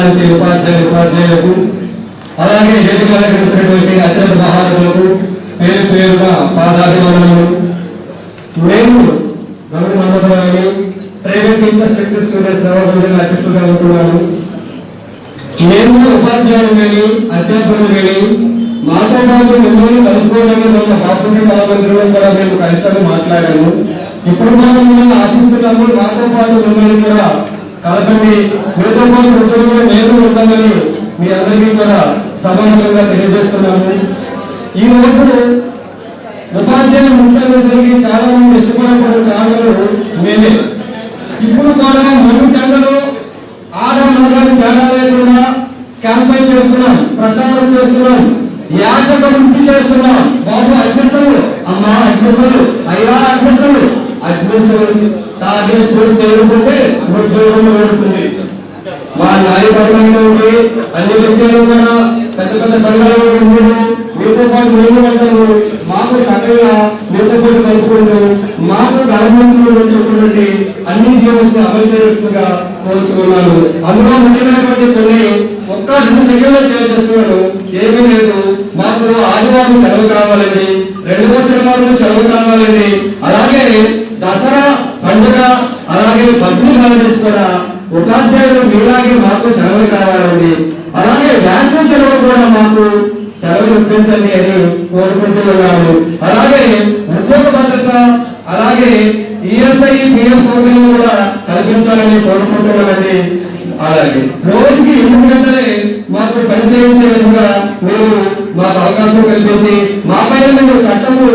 లాంటి ఉపాధ్యాయులు ఉపాధ్యాయులకు అలాగే వేదిక అలంకరించినటువంటి అత్యంత మహానులకు పేరు పేరుగా పాదాభివందనలు నేను గౌరవ మహమ్మదరావుని ప్రైవేట్ టీచర్స్ సక్సెస్ యూనిట్స్ జిల్లా అధ్యక్షులుగా ఉంటున్నాను. మేము ఉపాధ్యాయులు కానీ అధ్యాపకులు కానీ మాతో పాటు మిమ్మల్ని కలుపుకోవాలని మన బాపూజీ కళామందిరంలో కూడా మేము కలిసి మాట్లాడాము. ఇప్పుడు కూడా మిమ్మల్ని ఆశిస్తున్నాము మాతో పాటు మిమ్మల్ని కూడా కలపండి మీతో పాటు ఉద్యోగంలో మేము ఉంటామని మీ అందరికీ కూడా సమాచారంగా తెలియజేస్తున్నాము ఈ రోజు ఉపాధ్యాయులు ముఖ్యమైనసరికి చాలా మంది ఇష్టపడకూడదు కారణాలు మేమే ఇప్పుడు కూడా మను టెండలు ఆడ మగాడి తేడా లేకుండా క్యాంపెయిన్ చేస్తున్నాం ప్రచారం చేస్తున్నాం యాచక వృత్తి చేస్తున్నాం. బాబు అడ్మిషన్లు. అమ్మా అడ్మిషన్లు. అయ్యా అడ్మిషన్లు. అడ్మిషన్ టార్గెట్ పూర్తి చేయకపోతే ఉద్యోగం పెడుతుంది మా న్యాయపరమైన అన్ని విషయాలు కూడా పెద్ద పెద్ద సంఘాలు మీరు మీతో పాటు మేము వెళ్తాము మాకు చక్కగా మీతో పాటు కలుపుకుంటూ మాకు గవర్నమెంట్ చెప్పినటువంటి అన్ని జీవోస్ అమలు చేయాల్సిందిగా కోరుచుకున్నాను. అందులో ముఖ్యమైనటువంటి కొన్ని ఒక్క రెండు సెకండ్లు తెలియజేస్తున్నాను ఏమీ లేదు. మాకు ఆదివారం సెలవు కావాలండి. రెండవ శనివారం సెలవు దసరా పండుగ అలాగే పబ్లిక్ హాలిడేస్ కూడా ఉపాధ్యాయులు మీలాగే మాకు సెలవులు కావాలండి. అలాగే వేసవి సెలవు కూడా మాకు సెలవులు ఇప్పించండి అని కోరుకుంటూ ఉన్నాము. అలాగే ఉద్యోగ భద్రత అలాగే ఈఎస్ఐ పిఎఫ్ సౌకర్యం కూడా కల్పించాలని కోరుకుంటున్నామండి అలాగే రోజుకి ఎనిమిది గంటలే మాకు పని చేయించే విధంగా మీరు మాకు అవకాశం కల్పించి మా పైన మీరు చట్టము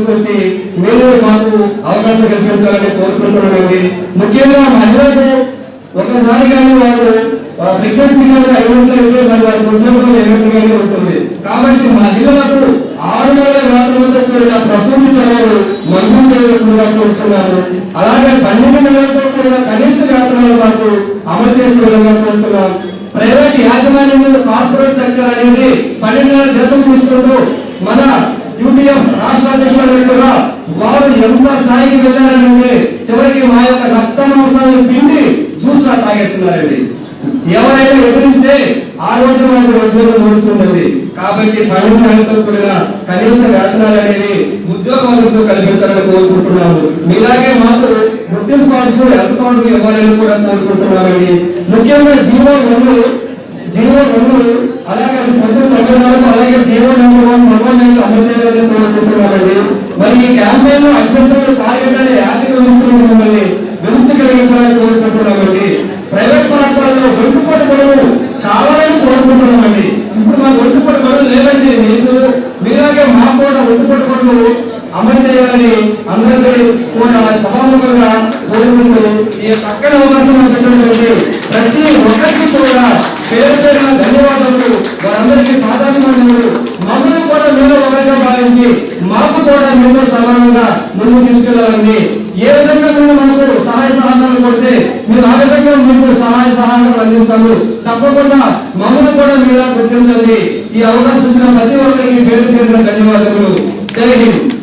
తీసుకొచ్చి మీరు మాకు అవకాశం కల్పించాలని కోరుకుంటున్నామండి. ముఖ్యంగా మహిళలకు ఒకసారి కానీ వారు ప్రెగ్నెన్సీ కానీ అయినట్లయితే మరి వారి ఉద్యోగం అయినట్టుగానే ఉంటుంది. కాబట్టి మహిళలకు ఆరు నెలల రాత్రులతో కూడిన ప్రసూతి చర్యలు మంజూరు చేయవలసిందిగా కోరుతున్నాను అలాగే పన్నెండు నెలలతో కూడిన కనీస వేతనాలు మాకు అమలు చేసే విధంగా కోరుతున్నాం. ప్రైవేట్ యాజమాన్యంలో కార్పొరేట్ సెక్టర్ అనేది పన్నెండు నెలల జీతం తీసుకుంటూ మన యూపీఎఫ్ రాష్ట్ర అధ్యక్షులు వారు ఎంత స్థాయికి వెళ్ళారనంటే చివరికి మా యొక్క రక్త మాంసాలను పిండి జ్యూస్ లా తాగేస్తున్నారండి. ఎవరైనా ఎదిరిస్తే ఆ రోజు మాకు ఉద్యోగం దొరుకుతుందండి. కాబట్టి పన్నెండు కూడిన కనీస వేతనాలు అనేవి ఉద్యోగ కల్పించాలని కోరుకుంటున్నాము. మీలాగే మాకు గుర్తింపు కార్డ్స్ ఎంత కార్డు ఇవ్వాలని కూడా కోరుకుంటున్నామండి. ముఖ్యంగా జీవో రెండు చేయాలని కోరుకుంటున్నామండి మరి ఈ క్యాంపెయిన్లో అడ్మిషన్ పాల్గొనాలి ఆర్థిక విముక్తులు మమ్మల్ని విముక్తి కలిగించాలని కోరుకుంటున్నామండి. ప్రైవేట్ పాఠశాలలో ఒంటిపూట బడులు కావాలని కోరుకుంటున్నామండి. ఇప్పుడు మాకు ఒంటిపూట బడులు లేవండి మీకు మీలాగే మా కూడా ఒంటిపూట బడులు అమలు చేయాలని అందరికీ కూడా సభాముఖంగా కోరుకుంటూ ఈ చక్కని అవకాశం మాకు ప్రతి ఒక్కరికి కూడా పేరు పేరున ధన్యవాదాలు. వారందరికీ పాదాభిమానములు మమ్మల్ని కూడా మీలో ఒకరిగా భావించి మాకు సమానంగా ముందుకు తీసుకెళ్ళాలండి ఏ విధంగా మీరు మనకు సహాయ సహకారం కొడితే మేము ఆ విధంగా మీకు సహాయ సహకారం అందిస్తాము. తప్పకుండా మమ్మల్ని కూడా మీరు గుర్తించండి. ఈ అవకాశం ఇచ్చిన ప్రతి ఒక్కరికి పేరు పేరున ధన్యవాదములు. జై హింద్.